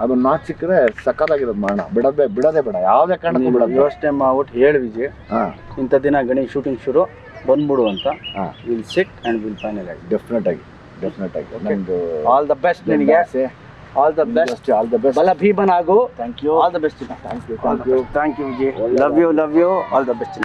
ಅದೊಂದು ನಾಚ್ ಸಿಕ್ಕರೆ ಸಕ್ಕತ್ತಾಗಿರೋದು ಮಾಡೋಣ ಬಿಡದೆ ಬಿಡೋದೇ ಬೇಡ. ಯಾವುದೇ ಕಾರಣಕ್ಕೂ ಬಿಡೋದು ಯೋಚನೆ ಮಾಡ್ಬಿಟ್ಟು ಹೇಳಿ ವಿಜಯ್. ಹಾಂ. ಇಂಥ ದಿನ ಗಣೇಶ್ ಶೂಟಿಂಗ್ ಶುರು ಬಂದ್ಬಿಡು ಅಂತ. ಹಾ. Will sit and will final ಆಗಿ ಡೆಫಿನೆಟ್ ಆಗಿ. ಡೆಫಿನೆಟ್ ಆಗಿ ನಿಮ್ದು ಆಲ್ ದ ಬೆಸ್ಟ್ ನಿನಗೆ all the best all the best ಬಲ ಭೀಮನ್ ಆಗು thank you all the best thank you thank you thank you Vijay love you love you all the best